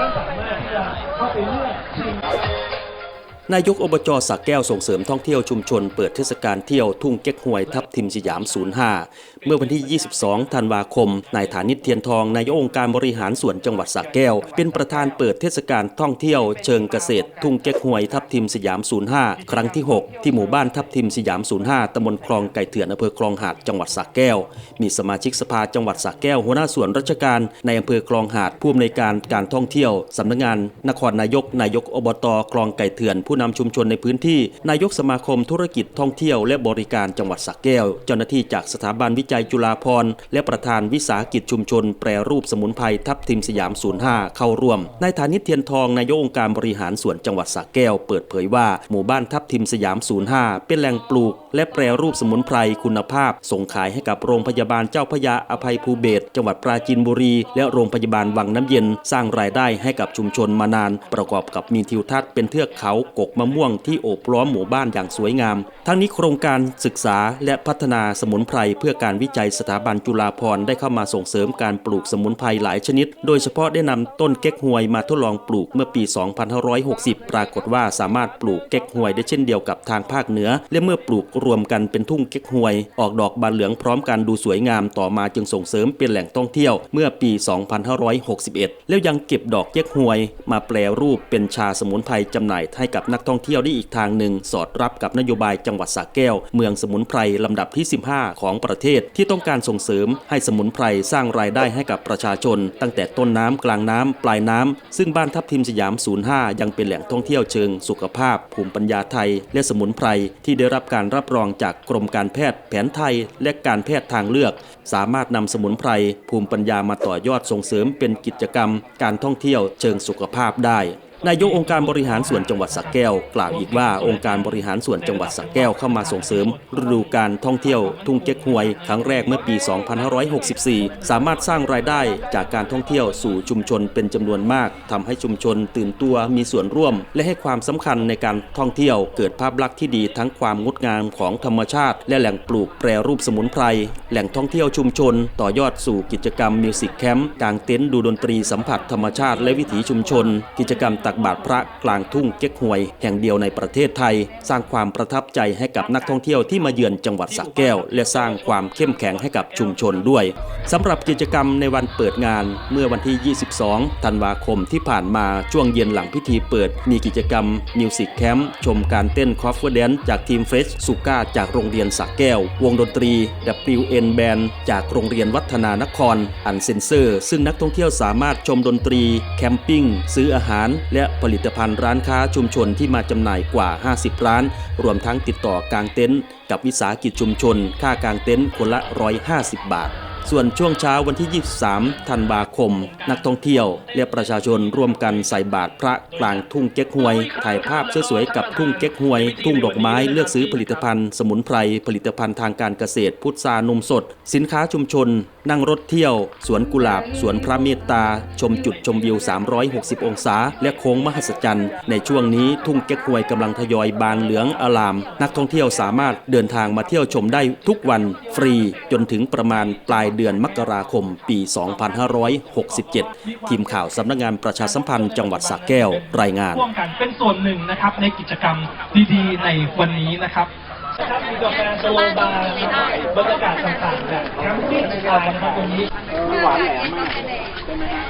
ท่านสามารถที่จะเข้าไปเลือกชิง นายกอบจสักแก้วส่งเสริมท่องเที่ยวชุมชนเปิดเทศกาลเที่ยวทุ่งเก๊กฮวยทับทิมสยาม 05 เมื่อวันที่ 22 ธันวาคม นายฐานิตเทียนทองนายกองค์การบริหารส่วนจังหวัดสักแก้ว เป็นประธานเปิดเทศกาลท่องเที่ยวเชิงเกษตร ทุ่งเก๊กฮวยทับทิมสยาม 05 ครั้งที่ 6 ที่หมู่บ้านทับทิมสยาม 05 ตำบลคลองไก่เถื่อนอำเภอคลองหาดจังหวัดสักแก้ว มีสมาชิกสภาจังหวัดสักแก้วหัวหน้าส่วนราชการในอำเภอคลองหาดผู้อำนวยการการท่องเที่ยวสำนักงาน นครนายกนายกอบตคลองไก่เถื่อนผู้นำชุมชนในพื้นที่ นายกสมาคมธุรกิจท่องเที่ยวและบริการจังหวัดสระแก้ว เจ้าหน้าที่จากสถาบันวิจัยจุฬาภรณ์และประธานวิสาหกิจชุมชน แปรรูปสมุนไพรทับทิมสยาม 05 เข้าร่วมนายฐานิเทียนทองนายกองค์การบริหารส่วนจังหวัดสระแก้ว เปิดเผยว่าหมู่บ้านทับทิมสยาม 05 เป็นแหล่งปลูก และแปรรูปสมุนไพรคุณภาพ ส่งขายให้กับโรงพยาบาลเจ้าพยาอภัยภูเบศจังหวัดปราจีนบุรี และโรงพยาบาลวังน้ำเย็น สร้างรายได้ให้กับชุมชนมานาน ประกอบกับมีทิวทัศน์เป็นเทือกเขากกมะม่วงที่โอบล้อมหมู่บ้านอย่างสวยงาม ทั้งนี้โครงการศึกษาและพัฒนาสมุนไพรเพื่อการวิจัยสถาบันจุฬาภรณ์ได้เข้ามาส่งเสริมการปลูกสมุนไพรหลายชนิด โดยเฉพาะได้นำต้นเก๊กฮวยมาทดลองปลูกเมื่อปี 2560 ปรากฏว่าสามารถปลูกเก๊กฮวยได้เช่นเดียวกับทางภาคเหนือ และเมื่อปลูกรวมกันเป็นทุ่งเก๊กฮวย ออกดอกบานเหลืองพร้อมกันดูสวยงามต่อมาจึงส่งเสริมเป็นแหล่งท่องเที่ยวเมื่อปี 2561 แล้วยังเก็บดอกเก๊กฮวย มาแปลรูปเป็นชาสมุนไพรจำหน่ายให้กับนักกท่องเที่ยวได้อีกทางหนึ่ง สอดรับกับนโยบายจังหวัดสระแก้ว เมืองสมุนไพรลำดับที่ 15 ของประเทศที่ต้องการส่งเสริมให้สมุนไพรสร้างรายได้ให้กับประชาชน ตั้งแต่ต้นน้ำกลางน้ำปลายน้ำซึ่งบ้านทับทิมสยาม 05 ยังเป็นแหล่งท่องเที่ยวเชิงสุขภาพ ภูมิปัญญาไทย และสมุนไพรที่ได้รับการรับรองจากกรมการแพทย์ แผนไทย และการแพทย์ทางเลือก สามารถนำสมุนไพรภูมิปัญญามาต่อยอดส่งเสริมเป็นกิจกรรม การท่องเที่ยวเชิงสุขภาพได้ นายกองค์การบริหารส่วนจังหวัดสระแก้ว กล่าวอีกว่าองค์การบริหารส่วนจังหวัดสระแก้วเข้ามาส่งเสริมฤดูการท่องเที่ยวทุ่งเก๊กฮวย ครั้งแรกเมื่อปี 2564 สามารถสร้างรายได้จากการท่องเที่ยวสู่ชุมชนเป็นจำนวนมากทำให้ชุมชนตื่นตัวมีส่วนร่วม และให้ความสำคัญในการท่องเที่ยว เกิดภาพลักษณ์ที่ดีทั้งความงดงามของธรรมชาติ และแหล่งปลูกแปรรูปสมุนไพรแหล่งท่องเที่ยวชุมชน ต่อยอดสู่กิจกรรมมิวสิกแคมป์กางเต็นท์ดูดนตรีสัมผัสธรรมชาติและวิถีชุมชน กิจกรรมตักบาตรพระกลางทุ่งเก๊กฮวย แห่งเดียวในประเทศไทย สร้างความประทับใจให้กับนักท่องเที่ยวที่มาเยือนจังหวัดสระแก้ว และสร้างความเข้มแข็งให้กับชุมชนด้วยสำหรับกิจกรรมในวันเปิดงานเมื่อวันที่ 22 ธันวาคมที่ผ่านมาช่วงเย็นหลังพิธีเปิด มีกิจกรรมมิวสิกแคมป์ชมการเต้นคอฟเวอร์แดนจากทีมเฟสสุก้าจากโรงเรียนสระแก้ว วงดนตรี WN Band จากโรงเรียนวัฒนานคร อันเซนเซอร์ ซึ่งนักท่องเที่ยวสามารถชมดนตรี แคมปิ้ง ซื้ออาหารและผลิตภัณฑ์ร้านค้าชุมชนที่มาจำหน่ายกว่า 50 ร้าน รวมทั้งติดต่อกางเต็นท์กับวิสาหกิจชุมชน ค่ากางเต็นท์คนละ 150 บาท ส่วนช่วงเช้าวันที่ 23 ธันวาคม นักท่องเที่ยว และประชาชนร่วมกันใส่บาตรพระกลางทุ่งเก๊กฮวย ถ่ายภาพสวยๆกับทุ่งเก๊กฮวย ทุ่งดอกไม้เลือกซื้อผลิตภัณฑ์ สมุนไพร ผลิตภัณฑ์ทางการเกษตร พุทรานมสด สินค้าชุมชน นั่งรถเที่ยว สวนกุหลาบ สวนพระเมตตา ชมจุดชมวิว 360 องศา และโค้งมหัศจรรย์ ในช่วงนี้ทุ่งเก๊กฮวยกำลังทยอยบานเหลืองอลาม นักท่องเที่ยวสามารถเดินทางมาเที่ยวชมได้ทุกวันฟรีจนถึงประมาณปลายเดือนมกราคมปี 2567 ทีมข่าวสำนักงานประชาสัมพันธ์จังหวัดสระแก้วรายงานร่วมกันเป็นส่วนหนึ่งนะครับในกิจกรรมดีๆ ในวันนี้นะครับครับมีกาแฟสโลบาร์นะครับบรรยากาศต่างๆแบบแคมปิ้งสไตล์นะครับตรงนี้หวานแหลมมากใช่ไหมฮะ